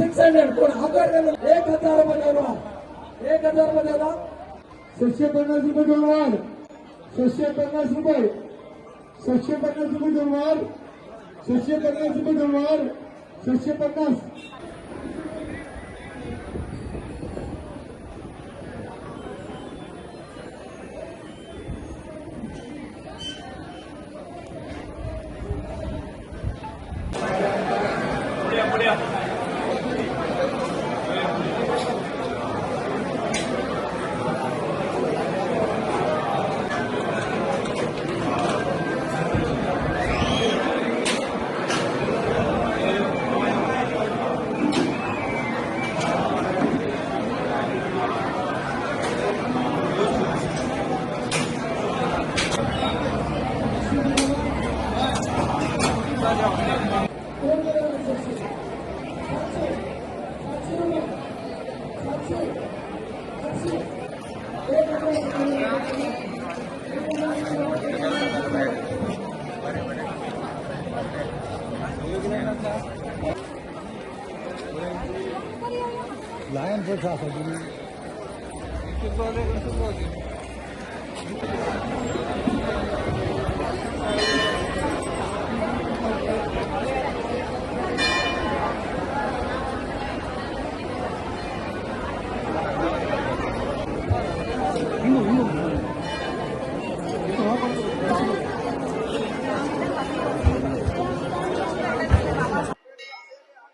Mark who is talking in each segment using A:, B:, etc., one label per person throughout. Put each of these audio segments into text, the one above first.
A: Six hundred कोण हजार एक हजार रुपये दोन एक हजार रुपये दोन
B: सहाशे पन्नास रुपये दोन वार सहाशे पन्नास रुपये. सहाशे पन्नास रुपये दोन वार सहाशे पन्नास रुपये दोन वार सहाशे पन्नास.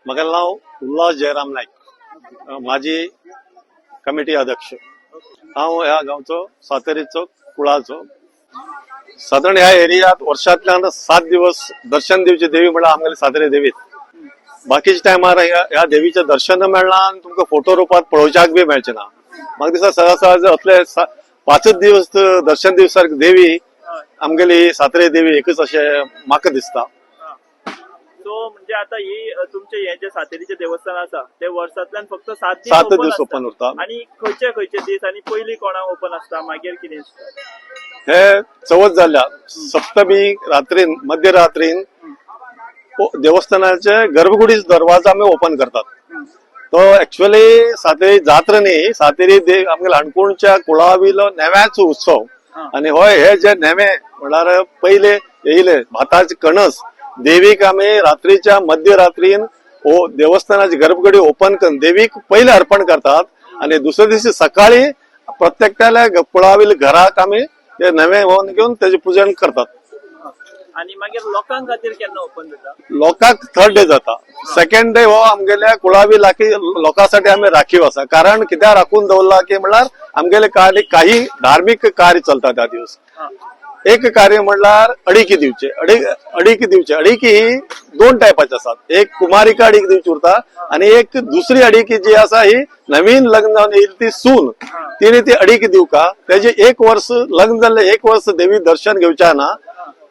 C: माझं नाव उल्हास जयराम नाईक. माजी कमिटी अध्यक्ष. हांव ह्या हो, गावचो सातेरीचो कुळाचो साधारण ह्या एरियात वर्षांतल्यान सात दिवस दर्शन दिवची देवी म्हणल्यार आमगेली सातेरी देवीत बाकीच्या टायमार ह्या ह्या देवीचें दर्शन मेळना आनी तुमकां फोटो रुपांत पळोवच्याक बी मेळचें ना. म्हाका दिसता सहज सहज असले पांचच दिवस दर्शन दिवसार देवी आमगेली सातेरी देवी एकच अशें म्हाका दिसता.
D: सो म्हणजे आता ही तुमचे हे जे सातेरीचे देवस्थान आसा ते वर्सांतल्यान फक्त सात
C: सात दीस open उरता.
D: आणि खंयचे खंयचे दीस आणि पयली कोणाक ओपन असता मागीर कितें
C: हे चवथ जाल्या सप्तमी रात्रीन मध्यरात्रीन देवस्थानाचे गर्भगुडी दरवाजा आमी ओपन करतात. तो ऍक्च्युअली सातेरी जात्रा न्ही सातेरी देव आमगे ल्हानकुणच्या कुळाविलो नेव्याचो उत्सव. आणि होय हे जे नेवे म्हळ्यार पहिले येयले भाताचे कणस देवीक आमी रात्रीच्या मध्यरात्रीन ओ देवस्थानाची गर्भगुडी ओपन करून देवीक पहिले अर्पण करतात. आणि दुसऱ्या दिवशी सकाळी प्रत्येकाल्या कुळाविल घराक आमी ते नवे होऊन घेऊन त्याचे पूजन करतात.
D: आणि मागीर लोकांक खातीर केन्ना ओपन जाता
C: लोकांक थर्ड डे जाता. सेकंड डे हो आमगेल्या कुळावी लाकी लोकांसाठी आम्ही राखीव असा. कारण कित्याक राखून दवरला की म्हणल्यार आमगेले काही धार्मिक कार्य चलता त्या दिवस. एक कार्य म्हणल्यार अडिकी दिवचे अडी अडिकी दिवचे अडिकी ही दोन टायपाची असतात. एक कुमारिका अडीक दिवची उरता आणि एक दुसरी अडिकी जी असा ही नवीन लग्न जाऊन येईल ती सून. तिने ती अडीक दिवका त्याचे एक वर्ष लग्न झाले एक वर्ष देवी दर्शन घेवच्या ना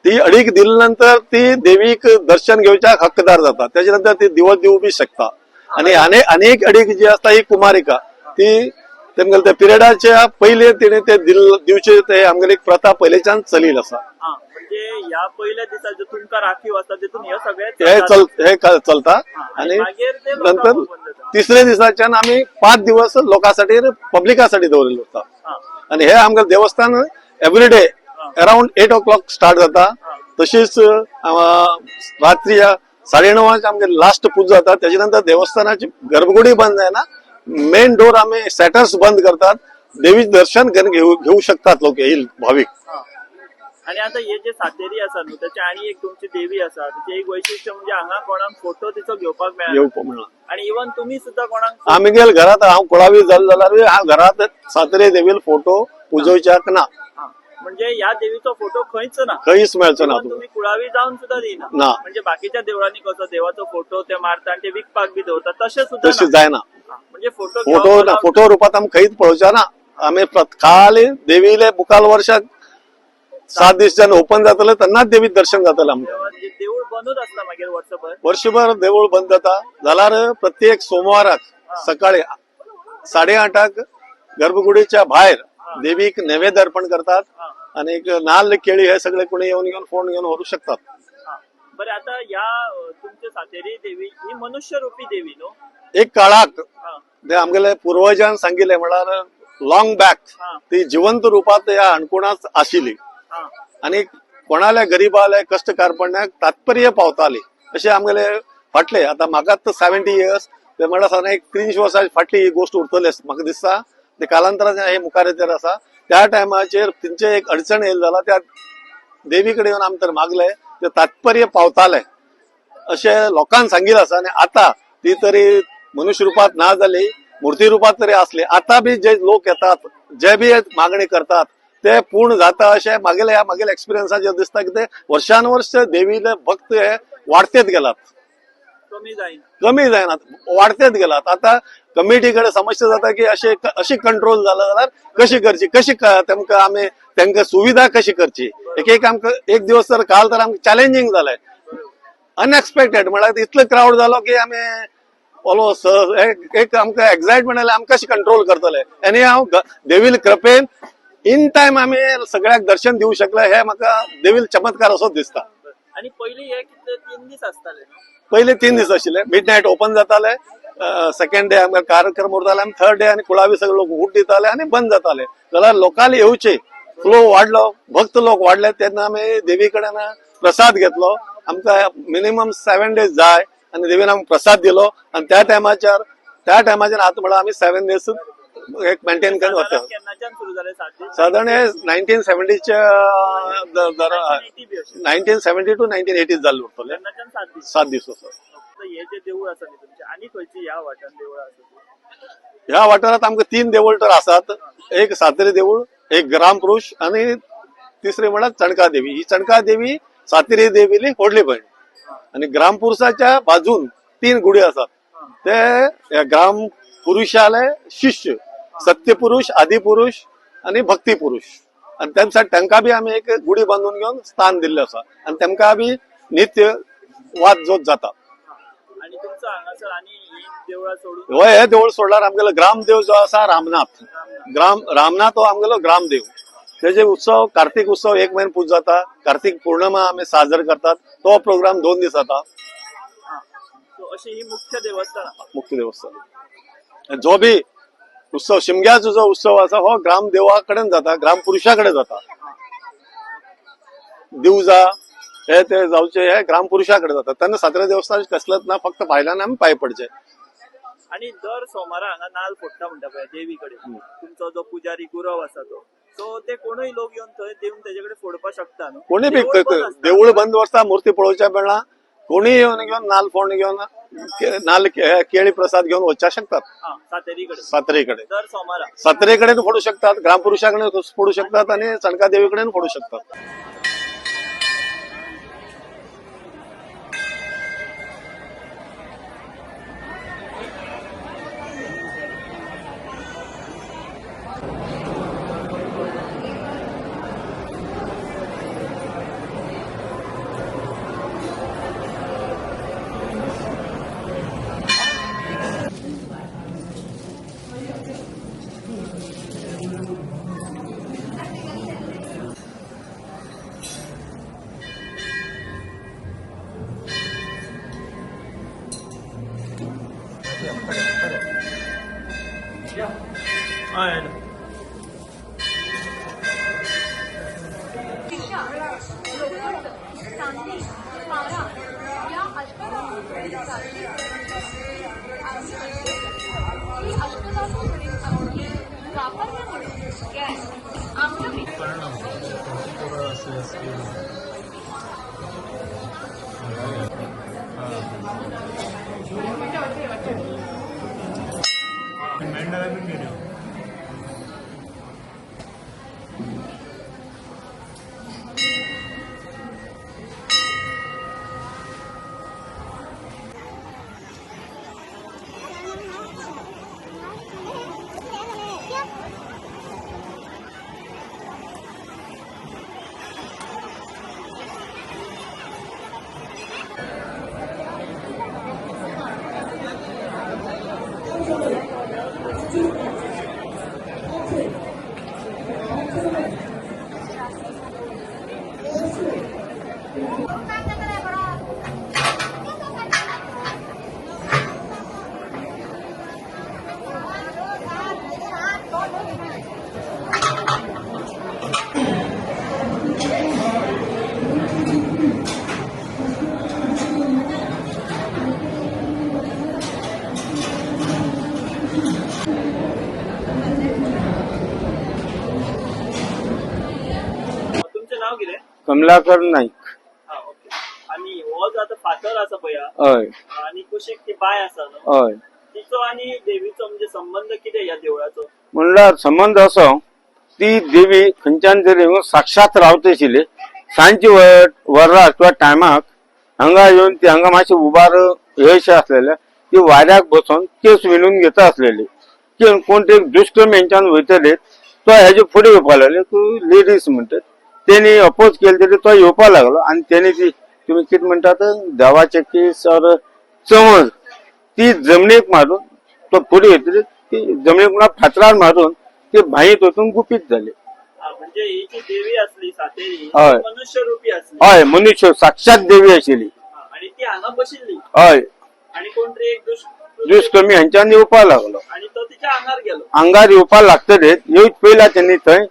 C: ती अडीक दिल्यानंतर ती देवीक दर्शन घेवच्या हक्कदार जाता त्याच्यानंतर ती दिवस देऊ बी शकता. आणि अनेक अडीक जी असता ही कुमारिका ती तेमगेले त्या पिरियडाच्या पहिले तिने ते दिवचे ते आमगेली एक प्रथा पयलींच्यान चलील आसा
D: हा म्हणजे ह्या पयल्या दिसा जे तुमकां राखीव आसता तितून हे सगळे
C: हे. चल हे चलता.
D: आणि
C: नंतर. तिसऱ्या दिसाच्यान आम्ही पाच दिवस लोकांसाठी पब्लिकासाठी दवरलेले उरता
D: हा.
C: आणि हे आमगे देवस्थान every day around eight o'clock start जाता. तशीच रात्री साडे णवांचे आमगे लास्ट पूजा जाता. त्याच्या नंतर देवस्थानाची गर्भगुडी बंद जायना मेन डोर आम्ही सॅटर्स बंद करतात. देवीचे दर्शन घेऊ घेऊ शकतात लोक येईल भाविक.
D: हा. आणि आता हे जे सातेरी आसा न्हू त्याची आणि एक तुमची देवी आसा त्याचे एक वैशिष्ट्य म्हणजे हांगा कोणाक फोटो तिचो घेवपाक मेळना आणि इवन तुम्ही सुद्धा कोणाक
C: आम्ही गेल घरात हांव कुळावी जाल जाल्यार हांव घरात सातेरी देवील फोटो पुजोवच्याक ना.
D: हा. म्हणजे या देवीचो फोटो खंयच ना?
C: खंयच मेळचो ना
D: तुम्ही कुळावी जाऊन सुद्धा दिना
C: ना.
D: म्हणजे बाकीच्या देवळांनी कसो देवाचो फोटो ते मारता आणि ते विकपाक बी दवरतात तसे सुद्धा
C: तशी
D: ना.
C: जायना
D: म्हणजे फोटो
C: फोटो रुपात आमी खंयच पळोवच्या ना. आमी प्रत- खाली देवीले मुखाल वर्षाक सात दीस जेन्ना ओपन जातले तेन्नाच देवी दर्शन जातलें आमकां
D: तेव्हा जे देऊळ बंदूच असता मागीर वर्षभर.
C: वर्षभर देवूळ बंद जाता जाल्यार प्रत्येक सोमवाराक सकाळी साडेआठाक गर्भगुडीच्या बाहेर देवीक नैवेद्य अर्पण करतात आणि एक नाल केळी हे सगळे कोणी येऊन घेऊन फोन घेऊन वरू शकतात.
D: बरं आता या तुमच्या सातेरी देवी ही मनुष्य रूपी देवी नो
C: एक काळाक
D: हा.
C: ते आमगेले पूर्वजान सांगिल्ले म्हळ्यार लॉंग बॅक. ती जिवंत रुपात या अणकुणाच आशिल्ली आणि कोणाल्या गरीबाले कष्ट कारपण्याक तात्पर्य पावताली अशे आमगेले फाटले. आता तर सेव्हन्टी इयर्स ते म्हणल्यार साधारण एक त्रीस वर्सां फाटली ही गोष्ट उरतली म्हाका दिसता ते कालांतरान हे मुखार येतेर आसा. त्या टायमाचेर तेंचे एक अडचण येयली जाल्यार त्या देवी कडेन येवन आमी तर मागले. ते तात्पर्य पावताले अशे लोकांक सांगिल्ले आसा आणि आता ती तरी मनुष्य रुपात ना जाली मूर्ती रुपात तरी असली. आता बी जे लोक येतात जे बी मागणी करतात ते पूर्ण जाता अशें मागेले ह्या मागेल्या एक्सपिरियन्साचेर दिसता की ते वर्षान वर्ष देवीले भक्त हे वाडतेत गेलात.
D: कमी जाईन.
C: कमी जायनात वाडतेत गेलात. आता कमिटी कडे समस्या जाता की अशे अशी कंट्रोल जाला जाल्यार कशी करची कशी तेमकां आमी तेंकां सुविधा कशी करची? एक एक आमकां एक दिवस तर काल तर आमकां चॅलेंजींग जालें अनएक्सपेक्टेड म्हळ्यार इतलो क्राऊड जालो की आमी ओलो स- एक- आमकां एक्सायटमेंट आयलें आमकां कशें कंट्रोल करतले? आनी हांव देवील कृपेन इन टायम आमी सगळ्याक दर्शन दिवंक शकले हे म्हाका देवील चमत्कार असो दिसता.
D: आणि पयली हे कितले तीन दीस आसताले न्हू?
C: पहिले तीन दीस आशिल्ले मिड नाईट ओपन जाताले सेकंड डे आमकां कार्यक्रम उरताले आनी थर्ड डे आनी कुळावी सगळे लोक उट दिताले आनी बंद जाताले. जाल्यार लोकाल येवचे फ्लो वाडलो भक्त लोक वाडले तेन्ना आमी देवी कडेन प्रसाद घेतलो. आमकां मिनिमम सेवन डेज जाय. आनी देवीन आमकां प्रसाद दिलो. आनी त्या टायमाचेर त्या टायमाचेर आतां म्हळ्यार आमी सेवन डेज एक मेंटेन करून वता
D: सात दीस
C: साधारण हे nineteen सेव्हन्टीच्या. Nineteen seventy to nineteen eighty जाल्ले उरतले
D: केन्नाच्यान सात दीस हे जे आसा न्ही तुमचे आनी खंयची ह्या वाठारात देवळां?
C: ह्या वाठारात आमकां तीन देवूळ तर आसात एक सातेरी देवूळ एक ग्राम पुरुष आणि तिसरी म्हळ्यार चणका देवी. ही चणका देवी सातेरी देवीली व्हडली भयण आणि ग्राम पुरुषाच्या बाजून तीन गुडी आसात ते ग्राम पुरुषाले शिष्य सत्यपुरुष आदिपुरुष आणि भक्ती पुरुष आणि त्यांच्या तांकां बी आमी एक गुडी बांधून घेवन स्थान दिल्ले आसा आणि तांकां बी नित्य वाद जोत जाता
D: ही
C: होय हे देवूळ सोडल्यार आमगेलो ग्रामदेव जो आसा रामनाथ. ग्राम रामनाथ हो आमगेलो ग्रामदेव. तेजे उत्सव कार्तिक उत्सव एक महिने पूज जाता कार्तिक पौर्णिमा आमी साजर करतात तो प्रोग्राम दोन दीस जाता.
D: अशी ही मुख्य देवस्थान.
C: मुख्य देवस्थान. जो बी उत्सव शिमग्याचो जो उत्सव आसा हो ग्रामदेवा कडेन जाता ग्राम पुरुषा कडेन जाता. दिवजा हे ते जावचे हे ग्राम पुरुषा कडेन जाता. तेन्ना सातेरा देवस्थान कसलंच ना फक्त भायल्यान आमी पांय पडचे.
D: आणि दर सोमारा हांगा नाल फोडटा म्हणटा पळय देवी कडेन तुमचो जो पुजारी गुरव आसा तो. सो ते कोणूय लोक येवन थंय देऊन तेजे कडेन फोडपाक शकता न्हू
C: कोणी बी
D: देवूळ बंद आसता.
C: देवूळ बंद आसता मूर्ती पळोवच्या वेळा कोणी येवन घेवन नाल फोंड घेवन के- नाल के- केळी प्रसाद घेवन वचच्या शकतात?
D: हा सातेरी कडेन
C: सातेरे कडेन
D: दर सोमारा
C: सातेरे कडेन फोडू शकतात ग्रामपुरुषा कडेन फोडू शकतात आणि चणका देवी कडेन फोडू शकतात.
D: Yeah.
E: कमलाकर नाईक.
D: हा ओके. हो जो आतां फातर आसा पळय हा,
E: हय.
D: आणि कुशीक ती बाय आसा न्हू
E: हय.
D: तिचो आणि देवीचो म्हणजे संबंध कितें ह्या देवळाचो?
E: म्हणल्यार संबंध असो ती देवी खंयच्यान तरी साक्षात रावता आशिल्ली सांजची वर वरां किंवा टायमाक हांगा येवन ती हांगा मातशें उबार हेशें आसलेले ती वाऱ्याक बसून केस विणून घेता आसलेली की कोण ते दुश्क्रम हेंच्यान वयतले तो हेजे फुडें येवपा लागले लेडीज म्हणटात तेणी अपोज केले तरी तो येवपा लागलो. आनी तेणी ती तुमी कितें म्हणटात देवाचे केस और चवळ ती जमनीक मारून तो फुडें येतली ती जमनीक म्हणल्यार फातरार मारून ती भाईत वचून गुपीत जाली
D: हा, म्हणजे
E: हय.
D: मनुष्य
E: हय साक्षात देवी आशिल्ली
D: आणि
E: हय.
D: आणि कोण तरी एक दुष्ट
E: दीस कमी हांच्यान येवपा लागलो.
D: आणि
E: आंगार येवपा लागतले येवच पयला त्यांनी थंय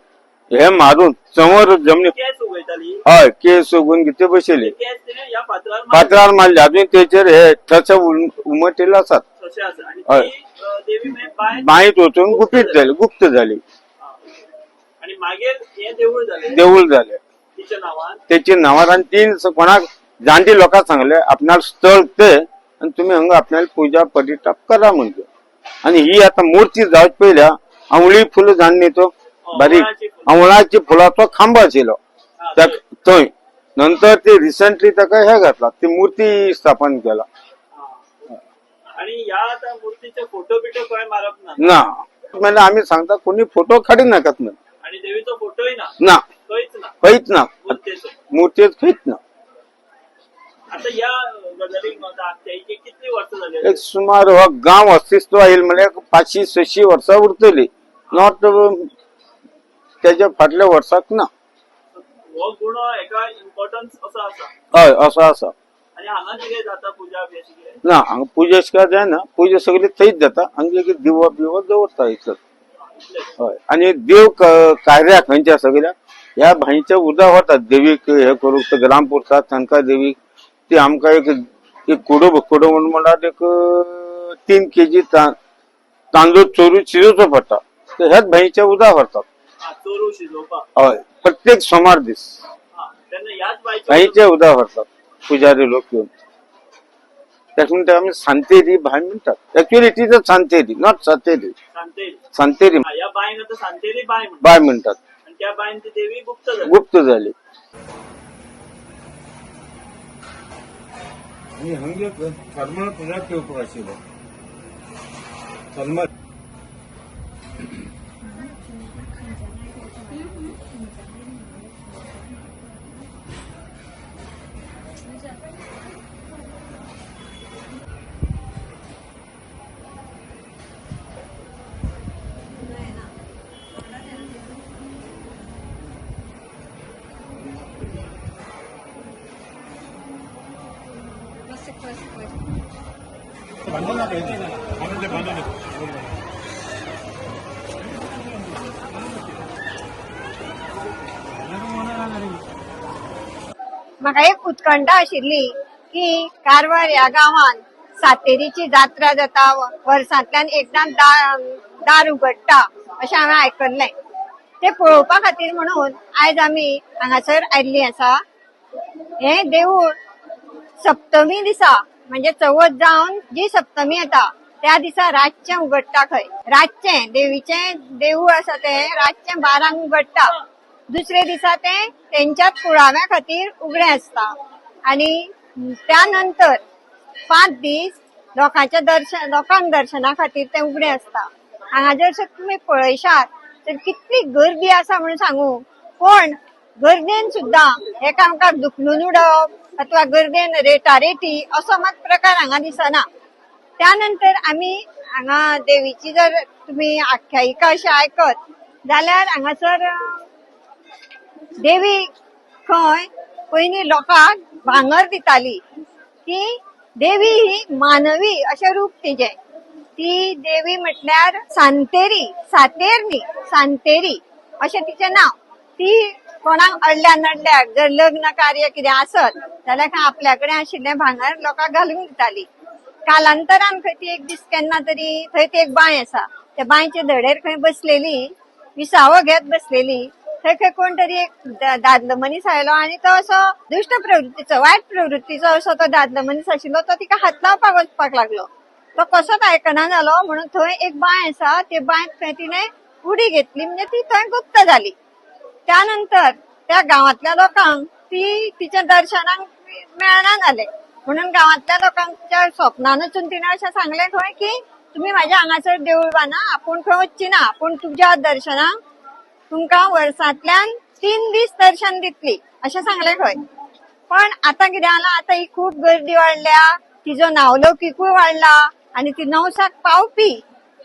E: हे मारून समोर जमनी
D: केस उगयताली
E: हय केस सोगून घेते बशिल्ली
D: केस फातरार मारले.
E: फातरार मारले. अजून तेचेर हे ठस उमटलेले आसात
D: तशें आसा आणि
E: हय.
D: ती अ, देवी मागीर बाय
E: बाईत वचून गुपीत झाली गुप्त झाली.
D: हा. आणि मागीर हे देऊळ झाले.
E: देऊळ झाले.
D: तिच्या नावान
E: त्याची नावार आणि तीन स- कोणाक जाणटी लोकांक सांगले आपणाला स्थळ ते आणि तुम्ही हांगा आपल्याला पूजा परिताप करा म्हणजे आणि ही आता मूर्ती जावच पयल्या आवळी फुल जाणनी तो बारीक.
D: आवळाची फुलं.
E: आवळाची फुलाचो खांब आशिल्लो त्या
D: थंय.
E: नंतर ते रिसंटली ताका हे घातला. ती मूर्ती स्थापन केला.
D: आणि या आता मूर्तीचे फोटो बिटो काय मारप ना
E: ना. म्हणजे आम्ही सांगता कोणी फोटो काढी नाकात ना
D: आणि देवीचो ना?
E: ना.
D: खंयच ना. मूर्तीचो.
E: ना.
D: आता या गजालीक कितली
E: एक सुमार हो गांव अस्तित्व येईल म्हणजे पाचशे सयशी वर्सां उरतली. नॉट त्याच्या फाटल्या वर्साक ना.
D: हो गुण हेका इम्पॉर्टन्स असो आसा
E: हय असं आसा
D: आणि हांगा कितें जाता पुजा बी अशी कितें
E: ना हांगा पुजा काय जायना पुजा सगळी थंयच जाता हांगा एक दिवो बिवो दवरता इतलं हय. आणि देव क- कार्याक खंयच्या सगळ्या ह्या भाईच्या उदा वतात देवीक हे करूक ते ग्राम पुरतात तांकां देवीक ती आमकां एक एक कुडो कुडो म्हणून म्हणल्यार एक तीन केजी तांदूळ चोरून शिजोवचो पडटा ते ह्याच भाईच्या उदा व्हरतात
D: हा चोरू शिजोवपाक
E: हय प्रत्येक सोमार दीस.
D: हा बायचो
E: भाईच्या उदा व्हरतात पुजारी लोक येऊन. त्यातून ते आम्ही सांतेरी भाई म्हणतात ऍक्च्युअली ती तर सांतेरी नॉट सातेरी.
D: सांतेरी.
E: सांतेरी.
D: हा, या सांतेरी बाय म्हणतात.
E: बाय म्हणतात.
D: आणि त्या ती देवी गुप्त झाली.
E: गुप्त झाली. पुन्हा ठेवतो आशिल्लो
F: म्हाका एक उत्कंठा आशिल्ली की कारवार ह्या गांवांत सातेरीची जात्रा जाता वर्सांतल्यान एकदां दार उगडटा अशें हांवें आयकल्लें ते पळोवपा खातीर म्हणून आयज आमी हांगासर आयिल्लीं आसा. हें देवूळ सप्तमी दिसा म्हणजे चवथ जावन जी सप्तमी येता त्या दिसा रातचें उगडटा खंय. रातचें देवीचें देवूळ आसा तें रातचें बारांक उगडटा. दुसरे दिसा तें तेंच्या कुळाव्या खातीर उगडें आसता. आणि त्या नंतर पांच दीस लोकांच्या दर्शन लोकांक दर्शना खातीर तें उगडें आसता. हांगा जर सर तुमी पळयशात तर कितली गर्दी आसा म्हणून सांगू. पण गर्देन सुद्दां एकामेकाक दुखलून उडप अथवा गर्देन रेटारेटी असो मात प्रकार हांगा दिसना. त्यानंतर आमी हांगा देवीची जर तुमी आख्यायिका अशी आयकत जाल्यार हांगासर देवी खंय पयलीं लोकांक भांगर दिताली. ती देवी ही मानवी अशें रूप तिचे. ती देवी म्हटल्यार सांतेरी सातेर न्ही सांतेरी अशें तिचें नांव. ती कोणाक अडल्या नडल्याक जर लग्न कार्य कितें आसत जाल्यार खंय आपल्या कडेन आशिल्लें भांगर लोकांक घालून दिताली कालांतरान खंय ती एक दीस केन्ना तरी थंय ती एक बांय आसा. त्या बांयचे धडेर खंय बसलेली विसावो घेत बसलेली थंय खंय कोण तरी एक दा- दादलो मनीस आयलो आनी तो असो दुश्ट प्रवृत्तीचो वायट प्रवृत्तीचो असो तो दादलो मनीस आशिल्लो तो तिका हात लावपाक वचपाक लागलो. तो कसोच आयकना जालो म्हणून थंय एक बांय आसा ते बांयत खंय तिणें उडी घेतली म्हणजे ती थंय गुप्त जाली. त्यानंतर त्या गावातल्या लोकांक ती तिच्या दर्शनाक मेळना जाले म्हणून गावातल्या लोकांच्या वचून तिने अशें सांगले खंय की तुम्ही माझ्या हांगासर देऊळ बांधा आपूण खंय वचची ना पूण तुमच्या दर्शनाक तुमकां वर्सांतल्यान तीन दीस दर्शन दितली. अशें सांगले खंय पण आता कितें जाला आता ही खूप गर्दी वाडल्या तिजो नावलौकिकूय वाडला आणि ती नवसाक पावपी.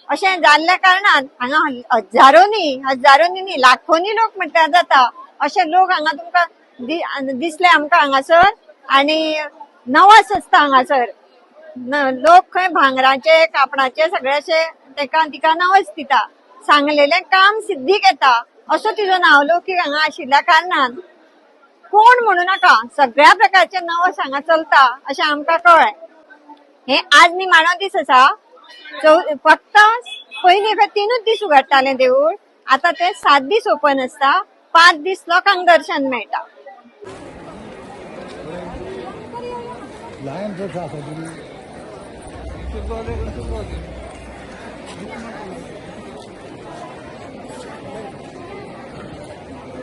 F: अशें जाल्ल्या कारणान हांगा हजारोनी हजारोनी न्ही लाखोनी लोक म्हणटा जाता. अशे लोक हांगा तुमकां दिसले आमकां हांगासर आणि नवस आसता हांगासर. लोक खंय भांगराचे कापडाचे सगळे अशे तेका तिका नवस दिता. सांगलेले काम सिद्धीक येता असो तिजो नावलौकीक हांगा आशिल्ल्या कारणान. कोण म्हणू नाका. सगळ्या प्रकारचे नवस हांगा चलता. अशें आमकां कळ्ळें. हे आज निमाणो दीस आसा. फक्त पयलीं खंय तीनूच दीस उगडटालें देवूळ आता ते सात दीस ओपन आसता पांच दीस लोकांक दर्शन मेळटा